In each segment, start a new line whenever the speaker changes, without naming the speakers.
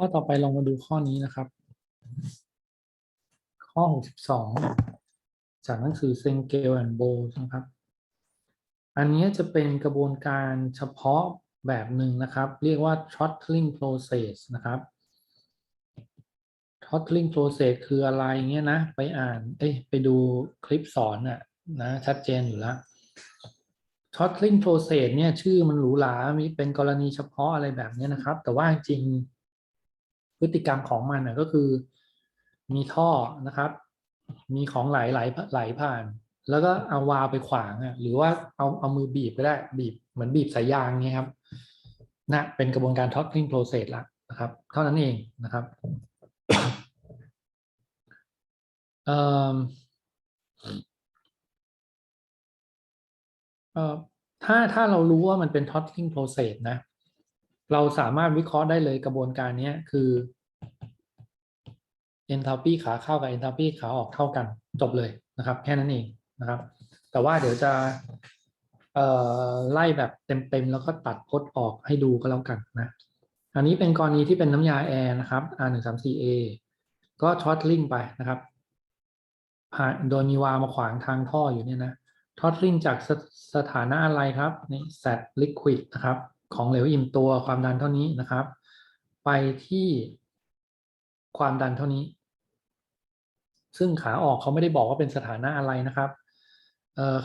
ข้อต่อไปลองมาดูข้อนี้นะครับ ข้อ 62 จากหนังสือ s e n g e l and b o w นะครับ อันนี้จะเป็นกระบวนการเฉพาะแบบหนึ่งนะครับ เรียกว่า throttling process นะครับ throttling process คืออะไรเงี้ยนะ ไปอ่าน เอ้ยไปดูคลิปสอนน่ะนะชัดเจนอยู่แล้ว throttling process เนี่ยชื่อมันหรูหรา มีเป็นกรณีเฉพาะอะไรแบบนี้นะครับ แต่ว่าจริง พฤติกรรมของมันน่ก็คือ มีท่อนะครับ มีของไหลไหลไหลผ่าน แล้วก็เอาวาล์วไปขวางอะหรือว่าเอาเอามือบีบก็ได้บีบเหมือนบีบสายยางเงี้ยครับนะเป็นกระบวนการ throttling process ละนะครับ เท่านั้นเองนะครับเอ่อเอ่อถ้าถ้าเรารู้ว่ามันเป็น throttling process นะ เราสามารถวิเคราะห์ได้เลยกระบวนการนี้คือ enthalpy ขาเข้ากับ enthalpy ขาออกเท่ากันจบเลยนะครับ แค่นั้นเองนะครับ แต่ว่าเดี๋ยวจะไล่แบบเต็มๆแล้วก็ตัดพจน์ออกให้ดูก็แล้วกันนะ อันนี้เป็นกรณีที่เป็นน้ำยาแอร์นะครับ R134A ก็ throttling ไปนะครับผ่านโดยมีวาล์วมาขวางทางท่ออยู่เนี่ยนะ throttling จากสสถานะอะไรครับนี่ set liquid นะครับ ของเหลวอิ่มตัวความดันเท่านี้นะครับ ไปที่ความดันเท่านี้ ซึ่งขาออกเขาไม่ได้บอกว่าเป็นสถานะอะไรนะครับ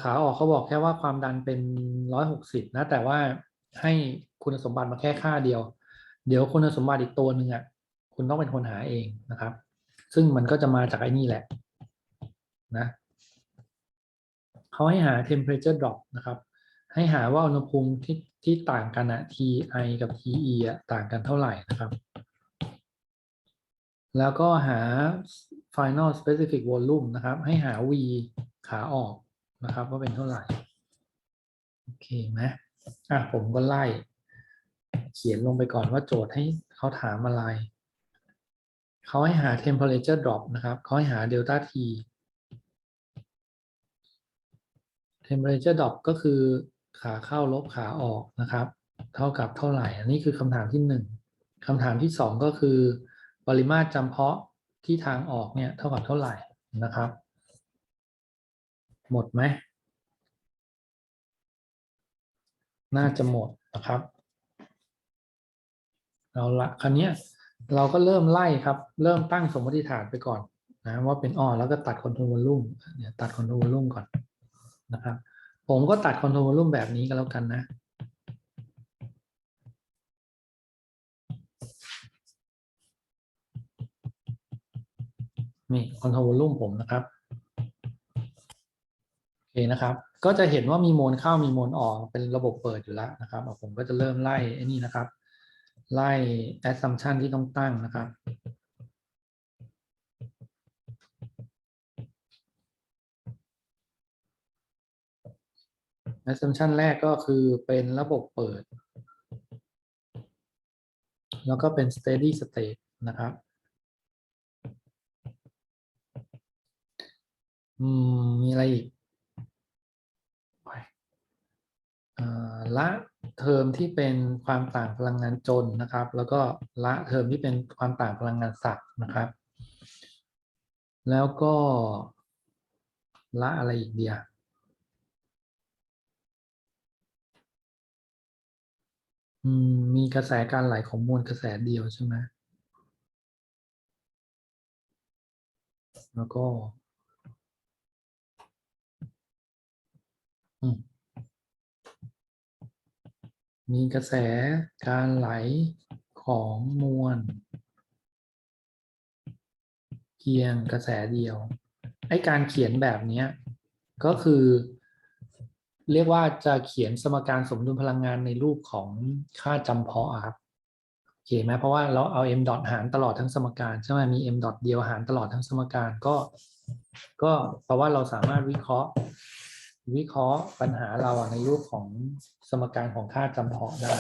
ขาออกเขาบอกแค่ว่าความดันเป็นร้อยหกสิบนะ แต่ว่าให้คุณสมบัติมาแค่ค่าเดียว เดี๋ยวคุณสมบัติอีกตัวหนึ่งอะคุณต้องเป็นคนหาเองนะครับ ซึ่งมันก็จะมาจากไอ้นี่แหละนะเขาให้หา temperature drop นะครับ ให้หาว่าอุณหภูมิที่ที่ต่างกันอะ Ti กับ Te อะต่างกันเท่าไหร่นะครับ แล้วก็หา final specific volume นะครับ ให้หา V ขาออกนะครับว่าเป็นเท่าไหร่ โอเคไหมอะผมก็ไล่ เขียนลงไปก่อนว่าโจทย์ให้เขาถามอะไร เขาให้หา temperature drop นะครับ เขาให้หา delta T temperature drop ก็คือ ขาเข้าลบขาออกนะครับ เท่ากับเท่าไหร่ อันนี้คือคำถามที่หนึ่งคำถามที่สองก็คือ ปริมาตรจำเพาะที่ทางออกเนี่ยเท่ากับเท่าไหร่นะครับ หมดไหม น่าจะหมดนะครับเอาละคราวเนี้ยเราก็เริ่มไล่ครับ เริ่มตั้งสมมติฐานไปก่อนนะว่าเป็นอ้อแล้วก็ตัดคอนโทรลวอลลุ่มเนี่ยตัดคอนโทรลวอลลุ่มก่อนนะครับ ผมก็ตัดคอนโทรลวอลลุ่มแบบนี้ก็แล้วกันนะ นี่คอนโทรลวอลลุ่มผมนะครับ โอเคนะครับ ก็จะเห็นว่ามีโมลเข้ามีโมลออกเป็นระบบเปิดอยู่แล้วนะครับผมก็จะเริ่มไล่ไอ้นี่นะครับ ไล่ assumption ที่ต้องตั้งนะครับ assumption แรกก็คือเป็นระบบเปิด แล้วก็เป็น steady state นะครับ มีอะไรอีกอละเทอมที่เป็นความต่างพลังงานจนนะครับ แล้วก็ละเทอมที่เป็นความต่างพลังงานศักย์นะครับ แล้วก็ละอะไรอีกเดียว อืมมีกระแสการไหลของมวลกระแสเดียวใช่ไหมแล้วก็ มีกระแสการไหลของมวลเพียงกระแสเดียวไอการเขียนแบบนี้ก็คือ เรียกว่าจะเขียนสมการสมดุลพลังงานในรูปของค่าจำเพาะครับโอเคไหมเพราะว่าเราเอา m ดอทหารตลอดทั้งสมการใช่ไหมมี m ดอทเดียวหารตลอดทั้งสมการก็ ก็เพราะว่าเราสามารถวิเคราะห์ วิเคราะห์ปัญหาเราในรูปของสมการของค่าจำเพาะได้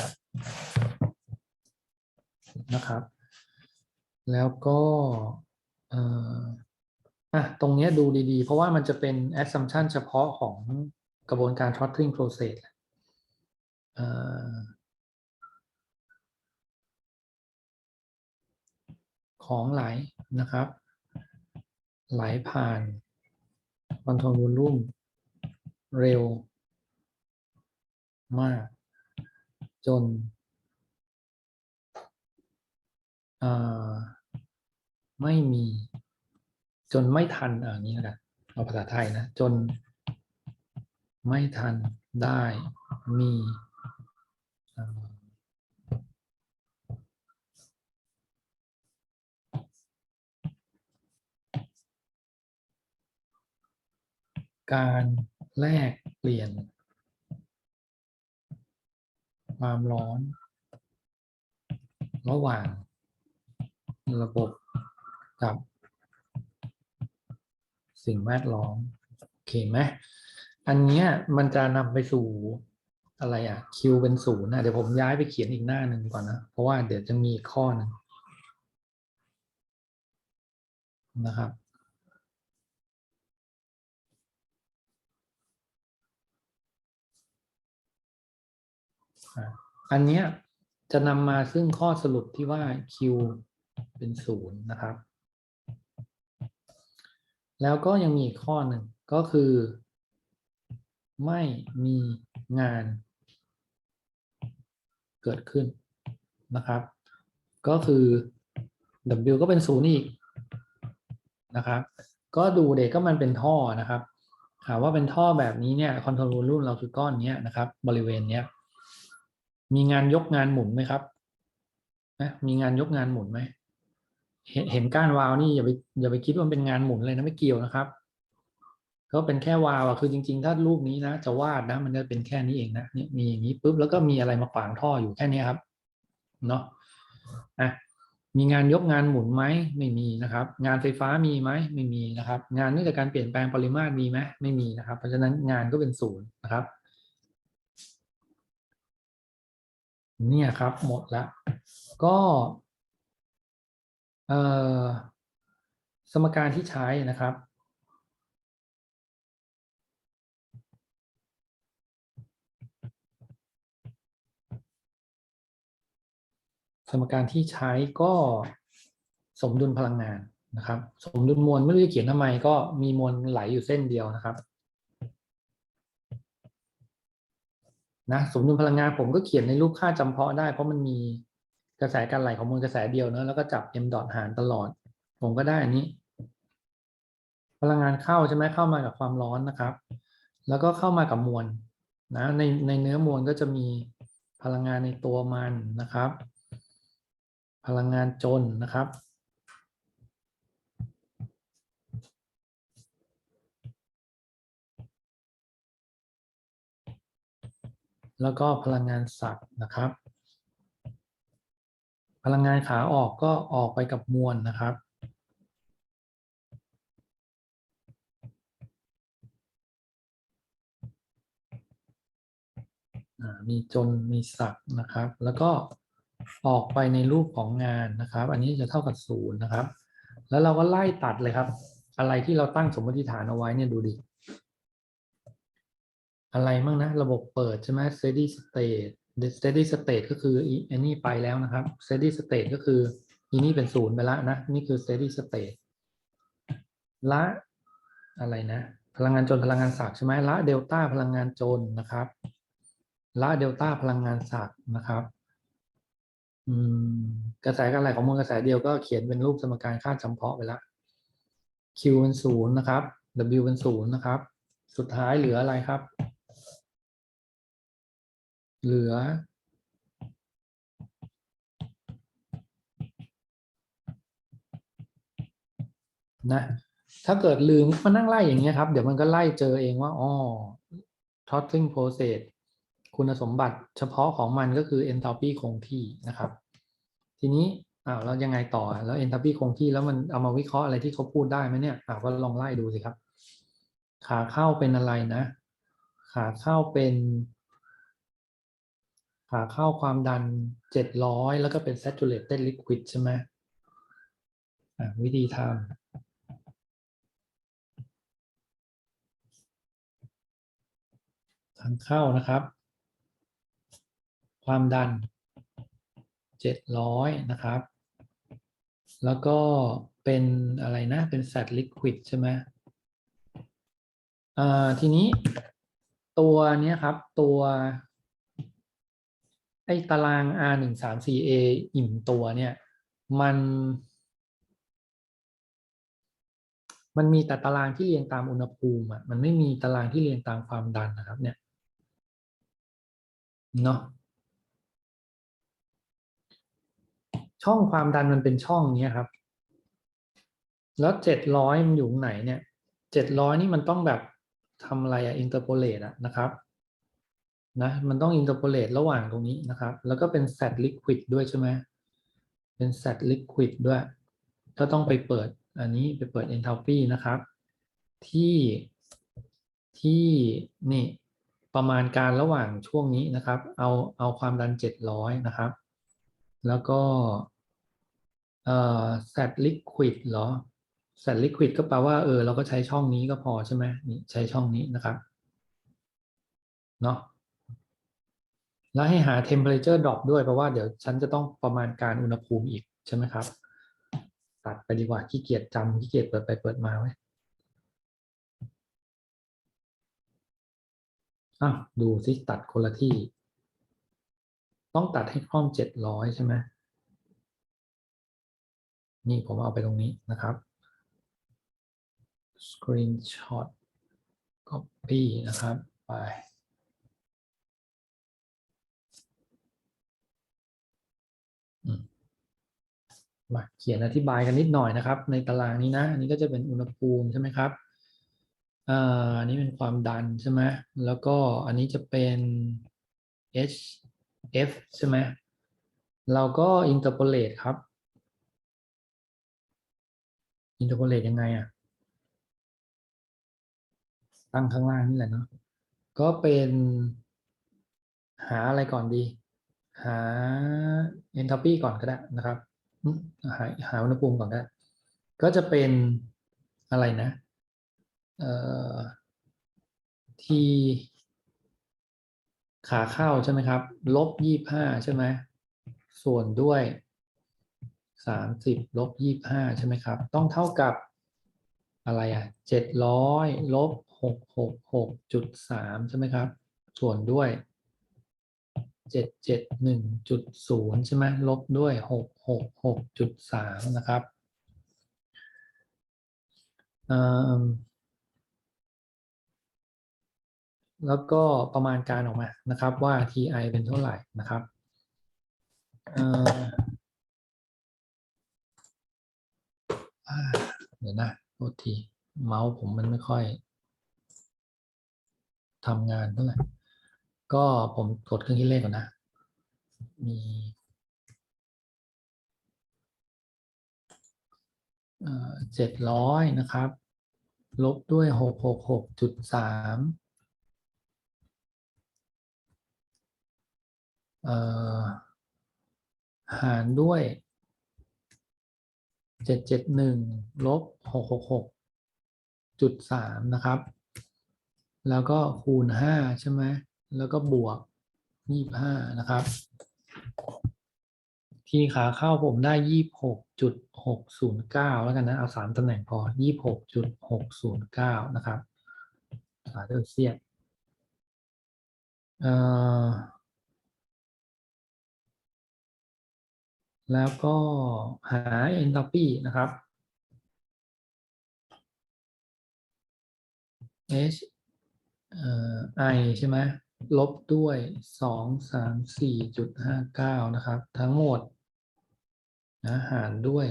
นะครับ แล้วก็เอ่ออะตรงเนี้ยดูดีๆ เพราะว่ามันจะเป็น assumption เฉพาะของ กระบวนการ throttling process เอ่อของไหลนะครับ ไหลผ่านคอนโทรลวอลลุ่มเร็วมาก จนไม่มีจนไม่ทันอ่านี้นะเอาภาษาไทยนะ จน ไม่ทันได้มีการแลกเปลี่ยน ความร้อน ระหว่างระบบกับ สิ่งแวดล้อม โอเคไหม อันเนี้ยมันจะนำไปสู่อะไรอะคิวเป็นศูนย์นะเดี๋ยวผมย้ายไปเขียนอีกหน้าหนึ่งก่อนนะ เพราะว่าเดี๋ยวจะมีข้อหนึ่งนะครับ อันเนี้ยจะนำมาซึ่งข้อสรุปที่ว่า Q เป็นศูนย์นะครับ แล้วก็ยังมีข้อหนึ่งก็คือ ไม่มีงานเกิดขึ้นนะครับ ก็คือ W ก็เป็นศูนย์อีกนะครับ ก็ดูเด็กก็มันเป็นท่อนะครับถามว่าเป็นท่อแบบนี้เนี่ยคอนโทรลรุ่นเราคือก้อนเนี้ยนะครับ บริเวณเนี้ยมีงานยกงานหมุนไหมครับนะมีงานยกงานหมุนไหมเห็นเห็นก้านวาล์วนี่อย่าไปอย่าไปคิดว่ามันเป็นงานหมุนเลยนะไม่เกี่ยวนะครับ ก็เป็นแค่วาวอะคือจริง ๆ ถ้ารูปนี้นะจะวาดนะ มันจะเป็นแค่นี้เองนะเนี่ยมีอย่างนี้ปุ๊บแล้วก็มีอะไรมาขวางท่ออยู่แค่นี้ครับเนาะอะมีงานยกงานหมุนไหมไม่มีนะครับ งานไฟฟ้ามีไหมไม่มีนะครับ งานเนื่องจากการเปลี่ยนแปลงปริมาตรมีไหมไม่มีนะครับ เพราะฉะนั้นงานก็เป็นศูนย์นะครับ เนี่ยครับหมดละก็เอ่อสมการที่ใช้นะครับ สมการที่ใช้ก็สมดุลพลังงานนะครับ สมดุลมวลไม่รู้จะเขียนทำไมก็มีมวลไหลอยู่เส้นเดียวนะครับนะสมดุลพลังงานผมก็เขียนในรูปค่าจำเพาะได้ เพราะมันมีกระแสการไหลของมวลกระแสเดียวเนอะแล้วก็จับ m ดอทหารตลอด ผมก็ได้อันนี้ พลังงานเข้าใช่ไหมเข้ามากับความร้อนนะครับ แล้วก็เข้ามากับมวลนะในในเนื้อมวลก็จะมีพลังงานในตัวมันนะครับ พลังงานจนนะครับ แล้วก็พลังงานสัตว์นะครับ พลังงานขาออกก็ออกไปกับมวลนะครับมีจนมีสักนะครับ แล้วก็ ออกไปในรูปของงานนะครับ อันนี้จะเท่ากับศูนย์นะครับ แล้วเราก็ไล่ตัดเลยครับ อะไรที่เราตั้งสมมติฐานเอาไว้เนี่ยดูดิ อะไรมั่งนะ ระบบเปิดใช่ไหม steady state steady state ก็คืออีอันนี้ไปแล้วนะครับ steady state ก็คืออีนี่เป็นศูนย์ไปล้วนะ นี่คือ steady state ละอะไรนะ พลังงานจนพลังงานสักใช่ไหมละเดลต้าพลังงานจนนะครับละเดลต้าพลังงานสักนะครับ กระแสการไหลของมวลกระแสเดียวก็เขียนเป็นรูปสมการค่าจำเพาะไปแล้ว Q เป็นศูนย์นะครับ W เป็นศูนย์นะครับ สุดท้ายเหลืออะไรครับ เหลือ นะ ถ้าเกิดลืมมานั่งไล่อย่างเงี้ยครับ เดี๋ยวมันก็ไล่เจอเองว่าอ๋อ throttling process คุณสมบัติเฉพาะของมันก็คือ enthalpy คงที่นะครับ ทีนี้อ้าวแล้วยังไงต่อแล้ว enthalpy คงที่แล้วมันเอามาวิเคราะห์อะไรที่เขาพูดได้ไหมเนี่ยอ้าวก็ลองไล่ดูสิครับ ขาเข้าเป็นอะไรนะ ขาเข้าเป็น ขาเข้าความดัน 700 แล้วก็เป็น saturated liquid ใช่ไหมวิธีทำทางเข้านะครับ ความดัน 700 นะครับ แล้วก็เป็นอะไรนะ เป็น sat liquid ใช่ไหมอ่าทีนี้ตัวนี้ครับตัวไอ้ตาราง R หนึ่งสาม C A อิ่มตัวเนี่ย มัน มันมีแต่ตารางที่เรียงตามอุณหภูมิอะมันไม่มีตารางที่เรียงตามความดันนะครับ เนี่ยเนาะ ช่องความดันมันเป็นช่องเนี้ยครับ แล้วเจ็ดร้อยมันอยู่ไหนเนี่ยเจ็ดร้อยนี่มันต้องแบบทำอะไรอะอินเตอร์โพเลตอะนะครับนะมันต้องอินเตอร์โพเลตระหว่างตรงนี้นะครับ แล้วก็เป็น sat liquid ด้วยใช่ไหมเป็น sat liquid ด้วย ก็ต้องไปเปิดอันนี้ไปเปิด enthalpy นะครับ ที่ที่นี่ประมาณการระหว่างช่วงนี้นะครับ เอาเอาความดัน 700 นะครับ แล้วก็ เอ่อ sat liquid เหรอ sat liquid ก็แปลว่าเออเราก็ใช้ช่องนี้ก็พอใช่ไหมนี่ใช้ช่องนี้นะครับเนาะแล้วให้หา temperature drop ด้วยเพราะว่าเดี๋ยวฉันจะต้องประมาณการอุณหภูมิอีกใช่ไหมครับ ตัดไปดีกว่าขี้เกียจจำขี้เกียจเปิดไปเปิดมาไว้อ้าวดูสิตัดคนละที่ ต้องตัดให้คล่อมเจ็ดร้อยใช่ไหม นี่ผมเอาไปตรงนี้นะครับ screenshot copy นะครับไปมาเขียนอธิบายกันนิดหน่อยนะครับ ในตารางนี้นะอันนี้ก็จะเป็นอุณหภูมิใช่ไหมครับอันนี้เป็นความดันใช่ไหมแล้วก็อันนี้จะเป็น H F ใช่ไหมเราก็ interpolate ครับ interpolate ยังไงอะ ตั้งข้างล่างนี่แหละเนาะก็เป็นหาอะไรก่อนดี หา entropy ก่อนก็ได้นะครับ หาหาอุณหภูมิก่อนก็ได้ ก็จะเป็นอะไรนะ เอ่อ ที่ขาเข้าใช่ไหมครับ ลบยี่ห้าใช่ไหม ส่วนด้วย สามสิบลบยี่ห้าใช่ไหมครับ ต้องเท่ากับอะไรอะเจ็ดร้อยลบหกหกหกจุดสามใช่ไหมครับ ส่วนด้วยเจ็ดเจ็ดหนึ่งจุดศูนย์ใช่ไหมลบด้วยหกหกหกจุดสามนะครับแล้วก็ประมาณการออกมานะครับว่า TI เป็นเท่าไหร่นะครับ เดี๋ยวนะโทษที เมาส์ผมมันไม่ค่อยทำงานเท่าไหร่ ก็ผมกดเครื่องคิดเลขก่อนนะ มีเจ็ดร้อยนะครับ ลบด้วยหกหกหกจุดสามหารด้วย เจ็ดเจ็ดหนึ่งลบหกหกหกจุดสามนะครับ แล้วก็คูณห้าใช่ไหมแล้วก็บวกยี่ห้านะครับ ที่ขาเข้าผมได้ยี่หกจุดหกศูนย์เก้าแล้วกันนะ เอาสามตำแหน่งพอยี่หกจุดหกศูนย์เก้านะครับสาเดอร์เซียนเอ่อ แล้วก็หา entropy นะครับ h i ใช่ไหมลบด้วยสองสามสี่จุดห้าเก้านะครับ ทั้งหมดนะหารด้วย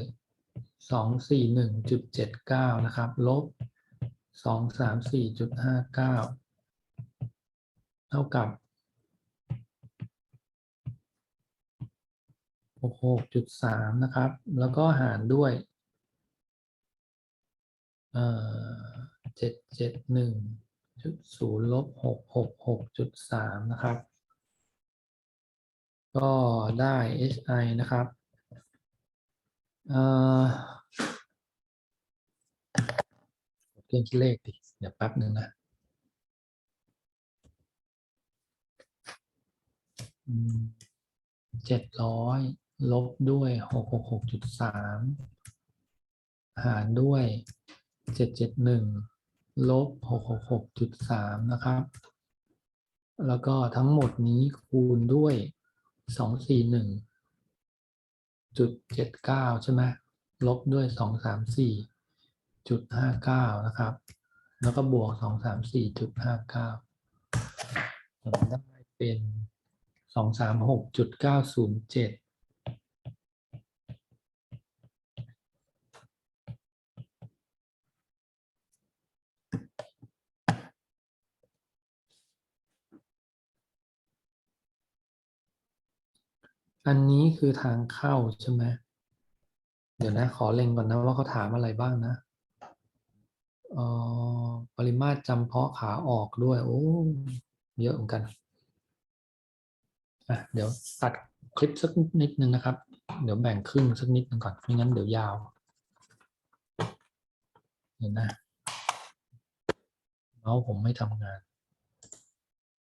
สองสี่หนึ่งจุดเจ็ดเก้านะครับ ลบสองสามสี่จุดห้าเก้าเท่ากับ หกหกจุดสามนะครับ แล้วก็หารด้วยเอ่อเจ็ดเจ็ดหนึ่งจุดศูนย์ลบหกหกหกจุดสามนะครับ ก็ได้ hi นะครับเอ่อเครื่องคิดเลขดิ เดี๋ยวแป๊บหนึ่งนะเจ็ดร้อย ลบด้วยหกหกหกจุดสามหารด้วยเจ็ดเจ็ดหนึ่งลบหกหกหกจุดสามนะครับ แล้วก็ทั้งหมดนี้คูณด้วยสองสี่หนึ่งจุดเจ็ดเก้าใช่ไหมลบด้วยสองสามสี่จุดห้าเก้านะครับ แล้วก็บวกสองสามสี่จุดห้าเก้าได้เป็นสองสามหกจุดเก้าศูนย์เจ็ด อันนี้คือทางเข้าใช่ไหมเดี๋ยวนะขอเล็งก่อนนะว่าเขาถามอะไรบ้างนะออปริมาตรจำเพาะขาออกด้วย โอ้เยอะเหมือนกันอะเดี๋ยวตัดคลิปสักนิดนึงนะครับ เดี๋ยวแบ่งครึ่งสักนิดนึงก่อนไม่งั้นเดี๋ยวยาวเดี๋ยวนะเมาส์ผมไม่ทำงาน